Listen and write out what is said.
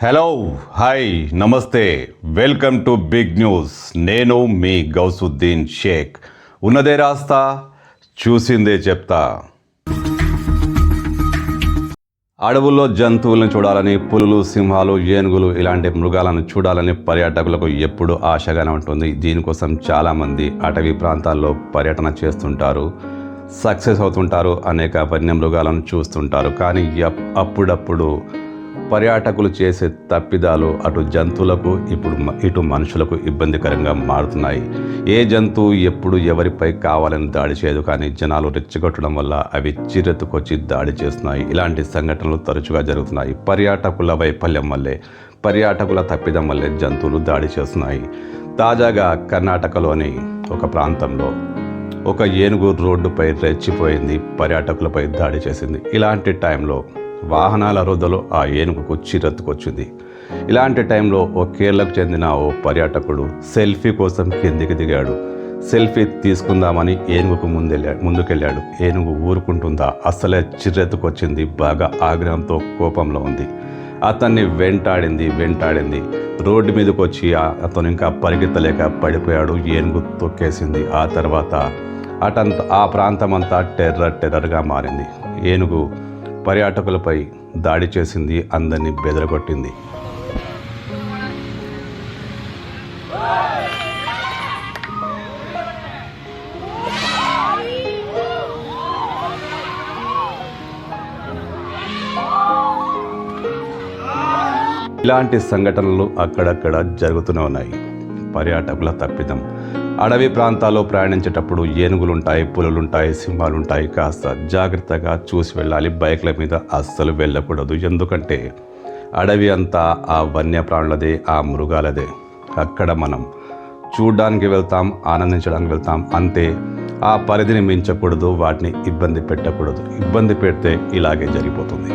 Hello hi నమస్తే welcome to big news నేను మీ గౌసుద్దీన్ షేక్. ఉన్నదే రాస్తా చూసిందే చెప్తా. అడవుల్లో జంతువులను చూడాలని పులులు సింహాలు ఏనుగులు ఇలాంటి మృగాలను చూడాలని పర్యాటకులకు ఎప్పుడు ఆశగానే ఉంటుంది. దీనికోసం చాలామంది అటవీ ప్రాంతాల్లో పర్యటన చేస్తుంటారు. సక్సెస్ అవుతుంటారు అనేక వన్యమృగాలను చూస్తుంటారు. కానీ అప్పుడప్పుడు పర్యాటకులు చేసే తప్పిదాలు అటు జంతువులకు ఇప్పుడు మ- ఇటు మనుషులకు ఇబ్బందికరంగా మారుతున్నాయి. ఏ జంతువు ఎప్పుడు ఎవరిపై కావాలని దాడి చేయదు కానీ జనాలు రెచ్చగొట్టడం వల్ల అవి చిరెత్తుకొచ్చి దాడి చేస్తున్నాయి. ఇలాంటి సంఘటనలు తరచుగా జరుగుతున్నాయి. పర్యాటకుల వైఫల్యం వల్లే పర్యాటకుల తప్పిదం వల్లే జంతువులు దాడి చేస్తున్నాయి. తాజాగా కర్ణాటకలోని ఒక ప్రాంతంలో ఒక ఏనుగు రోడ్డుపై రెచ్చిపోయింది పర్యాటకులపై దాడి చేసింది. ఇలాంటి టైంలో వాహనాల రొద్దలో ఆ ఏనుగుకు చిరెత్తుకొచ్చింది ఇలాంటి టైంలో ఓ కేరళకు చెందిన ఓ పర్యాటకుడు సెల్ఫీ కోసం కిందికి దిగాడు. సెల్ఫీ తీసుకుందామని ఏనుగుకు ముందెళ్ళా ముందుకెళ్ళాడు. ఏనుగు ఊరుకుంటుందా? అసలే చిరెత్తుకొచ్చింది బాగా ఆగ్రహంతో కోపంలో ఉంది. అతన్ని వెంటాడింది వెంటాడింది. రోడ్డు మీదకి వచ్చి ఆ- అతను ఇంకా పరిగెత్తలేక పడిపోయాడు. ఏనుగు తొక్కేసింది. ఆ తర్వాత అటంత ఆ ప్రాంతమంతా టెర్రర్ టెర్రర్గా మారింది. ఏనుగు పర్యాటకులపై దాడి చేసింది అందరినీ బెదరగొట్టింది. ఇలాంటి సంఘటనలు అక్కడక్కడ జరుగుతూనే ఉన్నాయి. పర్యాటకుల తప్పిదం అడవి ప్రాంతాల్లో ప్రయాణించేటప్పుడు ఏనుగులుంటాయి పులులుంటాయి సింహాలుంటాయి. కాస్త జాగ్రత్తగా చూసి వెళ్ళాలి. బైక్ల మీద అస్సలు వెళ్ళకూడదు. ఎందుకంటే అడవి అంతా ఆ వన్యప్రాణులదే ఆ మృగాలదే. అక్కడ మనం చూడ్డానికి వెళ్తాం ఆనందించడానికి వెళ్తాం. అంతే. ఆ పరిధిని మించకూడదు వాటిని ఇబ్బంది పెట్టకూడదు. ఇబ్బంది పెడితే ఇలాగే జరిగిపోతుంది.